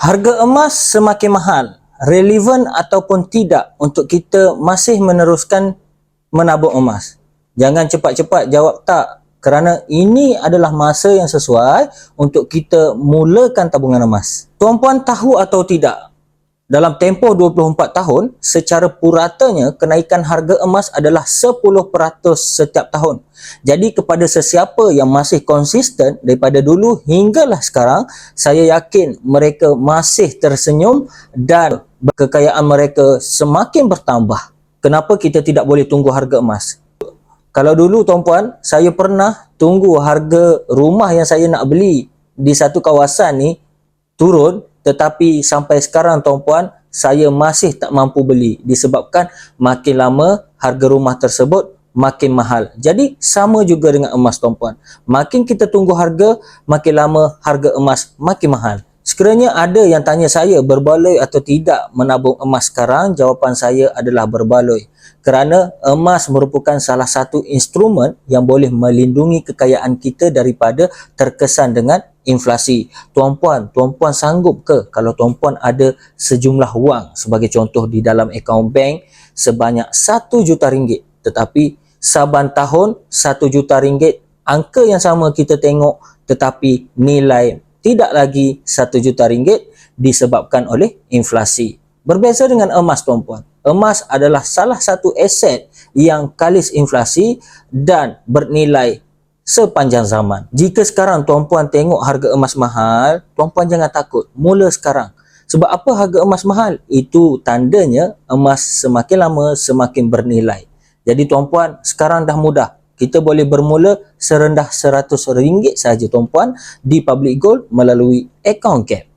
Harga emas semakin mahal, relevan ataupun tidak untuk kita masih meneruskan menabung emas. Jangan cepat-cepat jawab tak kerana ini adalah masa yang sesuai untuk kita mulakan tabungan emas. Tuan-puan tahu atau tidak, dalam tempoh 24 tahun, secara puratanya kenaikan harga emas adalah 10% setiap tahun. Jadi kepada sesiapa yang masih konsisten daripada dulu hinggalah sekarang, saya yakin mereka masih tersenyum dan kekayaan mereka semakin bertambah. Kenapa kita tidak boleh tunggu harga emas? Kalau dulu tuan-puan, saya pernah tunggu harga rumah yang saya nak beli di satu kawasan ni turun tetapi sampai sekarang tuan-puan saya masih tak mampu beli disebabkan makin lama harga rumah tersebut makin mahal. Jadi sama juga dengan emas tuan-puan. Makin kita tunggu harga, makin lama harga emas makin mahal. Sekiranya ada yang tanya saya berbaloi atau tidak menabung emas sekarang, jawapan saya adalah berbaloi. Kerana emas merupakan salah satu instrumen yang boleh melindungi kekayaan kita daripada terkesan dengan inflasi. Tuan-puan, tuan-puan sanggup ke kalau tuan-puan ada sejumlah wang sebagai contoh di dalam akaun bank sebanyak 1 juta ringgit tetapi saban tahun 1 juta ringgit angka yang sama kita tengok tetapi nilai tidak lagi 1 juta ringgit disebabkan oleh inflasi. Berbeza dengan emas tuan-puan. Emas adalah salah satu aset yang kalis inflasi dan bernilai sepanjang zaman. Jika sekarang tuan-puan tengok harga emas mahal, tuan-puan jangan takut. Mula sekarang. Sebab apa harga emas mahal? Itu tandanya emas semakin lama semakin bernilai. Jadi tuan-puan sekarang dah mudah kita boleh bermula serendah RM100 saja tuan-puan di Public Gold melalui akaun CAP.